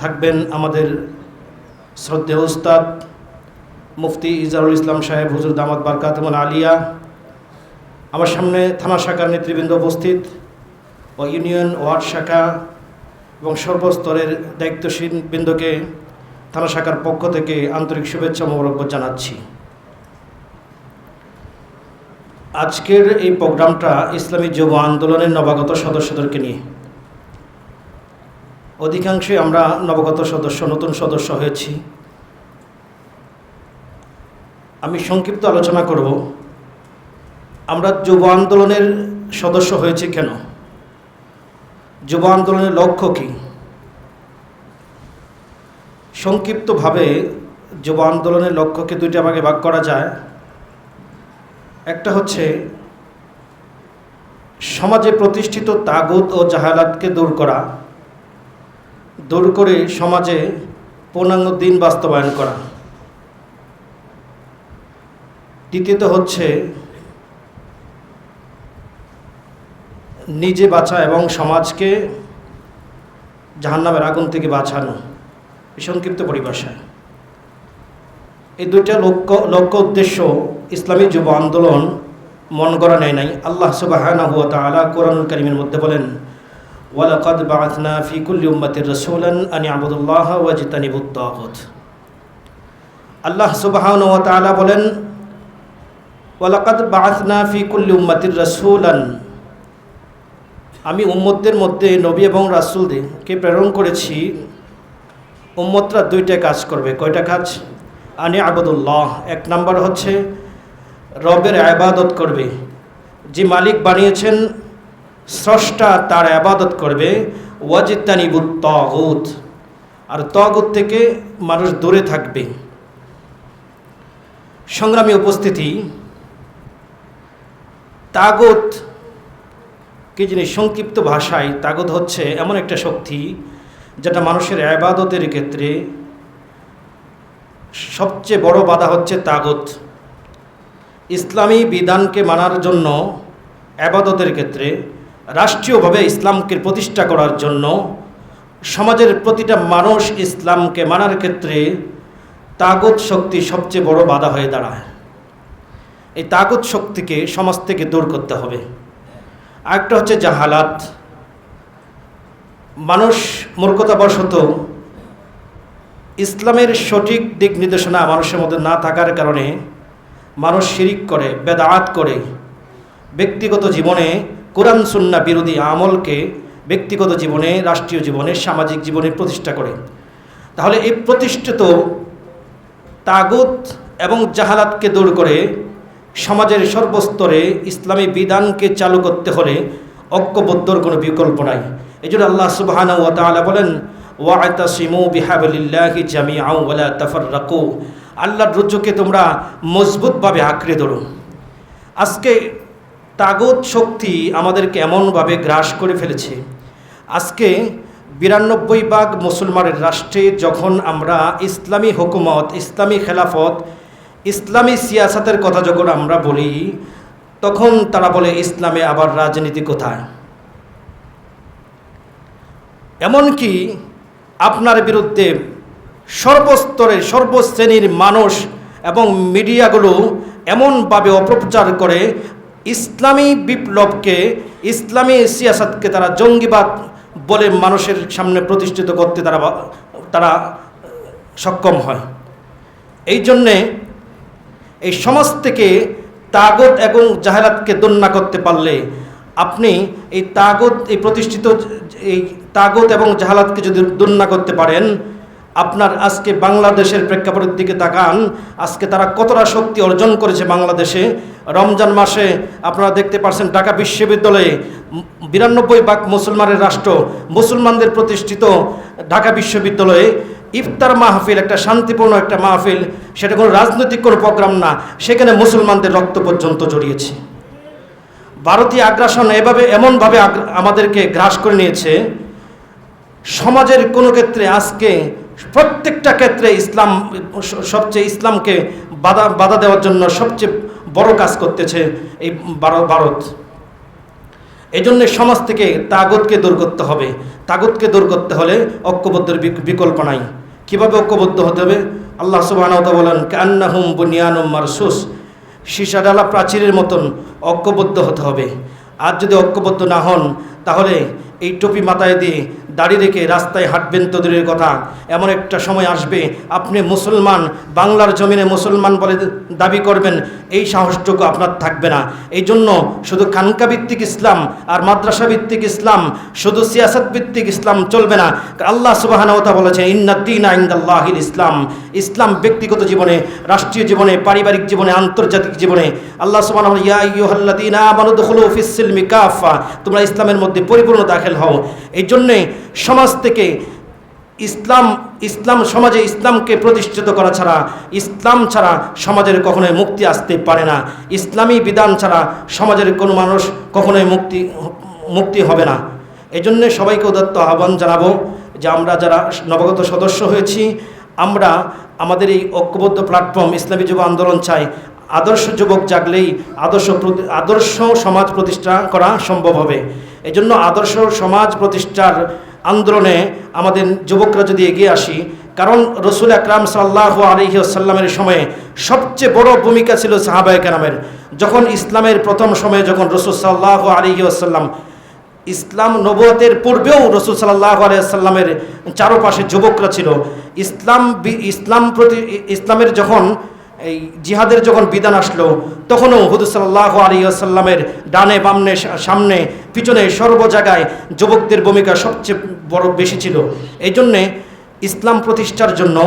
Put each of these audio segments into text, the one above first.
থাকবেন আমাদের শ্রদ্ধেয় উস্তাদ মুফতি ইজারুল ইসলাম সাহেব, হুজুর দামাত বারকাতমুল আলিয়া। আমার সামনে থানা শাখার নেতৃবৃন্দ উপস্থিত ও ইউনিয়ন ওয়ার্ড শাখা এবং সর্বস্তরের দায়িত্বশীল বৃন্দকে থানা শাখার পক্ষ থেকে আন্তরিক শুভেচ্ছা মোবারকবাদ জানাচ্ছি। আজকের এই প্রোগ্রামটা ইসলামী যুব আন্দোলনের নবাগত সদস্যদেরকে নিয়ে। অধিকাংশই আমরা নবগত সদস্য, নতুন সদস্য হয়েছি। আমি সংক্ষিপ্ত আলোচনা করব। আমরা যুব আন্দোলনের সদস্য হয়েছি কেন? যুব আন্দোলনের লক্ষ্য কী? সংক্ষিপ্তভাবে যুব আন্দোলনের লক্ষ্যকে দুইটা ভাগে ভাগ করা যায়। একটা হচ্ছে, সমাজে প্রতিষ্ঠিত তাগুত ও জাহালাতকে দূর করা। দূর করে সমাজে পূর্ণাঙ্গ দিন বাস্তবায়ন করা। দ্বিতীয়ত হচ্ছে নিজে বাঁচা এবং সমাজকে জাহান্নামের আগুন থেকে বাঁচানো। সংক্ষিপ্ত পরিভাষায়। এই দুইটা লক্ষ্য লক্ষ্য উদ্দেশ্য ইসলামী যুব আন্দোলন মন করা নেয় নাই। আল্লাহ তাআলা কোরআনুল কারীমের মধ্যে বলেন ওয়ালাকাদ বাআথনা ফি কুল্লি উম্মাতির রাসূলান আন ইয়াবুদুল্লাহ ওয়া জিতানিবুত তাগুত। আল্লাহ সুবহানাহু ওয়া বলেন, ওয়ালাকাদ বাআথনা ফি কুল্লি উম্মাতির আমি উম্মতদের মধ্যে নবী এবং রাসূলদেরকে প্রেরণ করেছি, উম্মতরা দুইটা কাজ করবে। কয়টা কাজ? আনি আবদুল্লাহ এক নাম্বার হচ্ছে রবের আবাদত করবে। যে মালিক বানিয়েছেন স্রষ্টা তার আবাদত করবে। ওয়াজিতানিবুত তগুত। আর তগুত থেকে মানুষ দূরে থাকবে। সংগ্রামী উপস্থিতি। তাগত কি জিনিস সংক্ষিপ্ত ভাষায়, তাগত হচ্ছে এমন একটা শক্তি যেটা মানুষের আবাদতের ক্ষেত্রে সবচেয়ে বড় বাধা হচ্ছে তাগত। ইসলামী বিধানকে মানার জন্য আবাদতের ক্ষেত্রে রাষ্ট্রীয়ভাবে ইসলামকে প্রতিষ্ঠা করার জন্য সমাজের প্রতিটা মানুষ ইসলামকে মানার ক্ষেত্রে তাগত শক্তি সবচেয়ে বড় বাধা হয়ে দাঁড়ায়। এই তাগত শক্তিকে সমাজ থেকে দূর করতে হবে। আরেকটা হচ্ছে জাহালাত। মানুষ মূর্খতাবশত ইসলামের সঠিক দিক নির্দেশনা মানুষের মধ্যে না থাকার কারণে মানুষ শিরিক করে বেদাত করে ব্যক্তিগত জীবনে কোরআন সুন্না বিরোধী আমলকে ব্যক্তিগত জীবনে, রাষ্ট্রীয় জীবনে, সামাজিক জীবনে প্রতিষ্ঠা করে। তাহলে এই প্রতিষ্ঠিত তাগুত এবং জাহালাতকে দূর করে সমাজের সর্বস্তরে ইসলামী বিধানকে চালু করতে হলে ঐক্যবদ্ধর কোনো বিকল্প নাই। এই জন্য আল্লাহ সুবাহানা ওয়া তাআলা বলেন তাফাররাকু। আল্লাহর রজ্জুকে তোমরা মজবুতভাবে আঁকড়ে ধরো। আজকে তাগত শক্তি আমাদেরকে এমনভাবে গ্রাস করে ফেলেছে। আজকে বিরানব্বই ভাগ মুসলমানের রাষ্ট্রে যখন আমরা ইসলামী হুকুমত, ইসলামী খেলাফত, ইসলামী সিয়াসাতের কথা যখন আমরা বলি, তখন তারা বলে, ইসলামে আবার রাজনীতি কোথায়? এমনকি আপনার বিরুদ্ধে সর্বস্তরের সর্বশ্রেণীর মানুষ এবং মিডিয়াগুলো এমনভাবে অপপ্রচার করে ইসলামী বিপ্লবকে, ইসলামী সিয়াসাতকে তারা জঙ্গিবাদ বলে মানুষের সামনে প্রতিষ্ঠিত করতে তারা তারা সক্ষম হয়। এই জন্যে এই সমাজ থেকে তাগত এবং জাহেরাতকে দন্যা করতে পারলে আপনি এই তাগত, এই প্রতিষ্ঠিত, এই তাগত এবং জাহালাতকে যদি দন্যা করতে পারেন আপনার আজকে বাংলাদেশের প্রেক্ষাপটের দিকে তাকান, আজকে তারা কতটা শক্তি অর্জন করেছে বাংলাদেশে। রমজান মাসে আপনারা দেখতে পাচ্ছেন ঢাকা বিশ্ববিদ্যালয়ে বিরানব্বই ভাগ মুসলমানের রাষ্ট্র মুসলমানদের প্রতিষ্ঠিত ঢাকা বিশ্ববিদ্যালয়ে ইফতার মাহফিল, একটা শান্তিপূর্ণ একটা মাহফিল, সেটা কোনো রাজনৈতিক কোনো প্রোগ্রাম না, সেখানে মুসলমানদের রক্ত পর্যন্ত জড়িয়েছে। ভারতীয় আগ্রাসন এভাবে এমনভাবে আমাদেরকে গ্রাস করে নিয়েছে। সমাজের কোনো ক্ষেত্রে আজকে প্রত্যেকটা ক্ষেত্রে ইসলাম, সবচেয়ে ইসলামকে বাধা বাধা দেওয়ার জন্য সবচেয়ে বড় কাজ করতেছে এই ভারত এই জন্য সমাজ থেকে তাগতকে দূর করতে হবে। তাগতকে দূর করতে হলে ঐক্যবদ্ধের বিক- বিকল্প নাই। কীভাবে ঐক্যবদ্ধ হতে হবে? আল্লাহ সুবাহ বলেন, কান্নাহুম বুনিয়ানুম মারসুস। সীসাডালা প্রাচীরের মতন ঐক্যবদ্ধ হতে হবে। আর যদি ঐক্যবদ্ধ না হন, তাহলে এই টুপি মাথায় দিয়ে দাড়ি রেখে রাস্তায় হাঁটবেন তো দূরের কথা। এমন একটা সময় আসবে, আপনি মুসলমান, বাংলার জমিনে মুসলমান বলে দাবি করবেন, এই সাহসটুকু আপনার থাকবে না। এই জন্য শুধু খানকা ভিত্তিক ইসলাম আর মাদ্রাসা ভিত্তিক ইসলাম, শুধু সিয়াসত ভিত্তিক ইসলাম চলবে না। আল্লাহ সুবাহানতা বলেছেন ইন্নাদ্দিন আইন্দাল্লাহিল ইসলাম। ইসলাম ব্যক্তিগত জীবনে, রাষ্ট্রীয় জীবনে, পারিবারিক জীবনে, আন্তর্জাতিক জীবনে। আল্লাহ সুবাহ ইয়া সিলমি তোমরা ইসলামের মধ্যে পরিপূর্ণ দাখিল হও। এই জন্যে সমাজ থেকে ইসলাম ইসলাম সমাজে ইসলামকে প্রতিষ্ঠিত করা ছাড়া, ইসলাম ছাড়া সমাজের কখনোই মুক্তি আসতে পারে না। ইসলামী বিধান ছাড়া সমাজের কোনো মানুষ কখনোই মুক্তি মুক্তি হবে না। এই জন্যে সবাইকে উদাত্ত আহ্বান জানাব যে আমরা যারা নবগত সদস্য হয়েছি, আমরা আমাদের এই ঐক্যবদ্ধ প্ল্যাটফর্ম ইসলামী যুব আন্দোলন চাই। আদর্শ যুবক জাগলেই আদর্শ আদর্শ সমাজ প্রতিষ্ঠা করা সম্ভব হবে। এই জন্য আদর্শ সমাজ প্রতিষ্ঠার আন্দোলনে আমাদের যুবকরা যদি এগিয়ে আসি, কারণ রসুল আকরাম সাল্লাহ আলহি আসাল্লামের সময়ে সবচেয়ে বড় ভূমিকা ছিল সাহাবায় কেরামের। যখন ইসলামের প্রথম সময়ে যখন রসুল সাল্লাহ আলহি আসাল্লাম ইসলাম নবতের পূর্বেও রসুল সাল্লাহ আলিয়াল্লামের চারপাশে যুবকরা ছিল, ইসলাম ইসলাম প্রতি ইসলামের যখন এই জিহাদের যখন বিধান আসলো, তখনও হুদুসাল্লাহ সাল্লাহ আসাল্লামের ডানে বামনে সামনে, পিছনে সর্ব জায়গায় যুবকদের ভূমিকা সবচেয়ে বড়, বেশি ছিল। এই জন্যে ইসলাম প্রতিষ্ঠার জন্য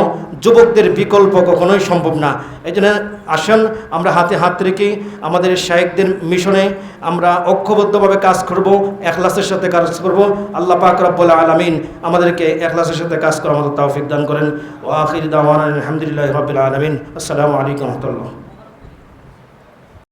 যুবকদের বিকল্প কখনোই সম্ভব না। এই জন্য আসেন, আমরা হাতে হাত রেখে আমাদের শায়েকদের মিশনে আমরা ঐক্যবদ্ধভাবে কাজ করব, এখলাসের সাথে কাজ করব। আল্লাহ পাক রব্বুল আলমিন আমাদেরকে এখলাসের সাথে কাজ করার মতো তাওফিক দান করেন। ও আখির আলহামদুলিল্লাহ রবিল আলমিন। আসসালামু আলাইকুম রহমতুল্লাহ।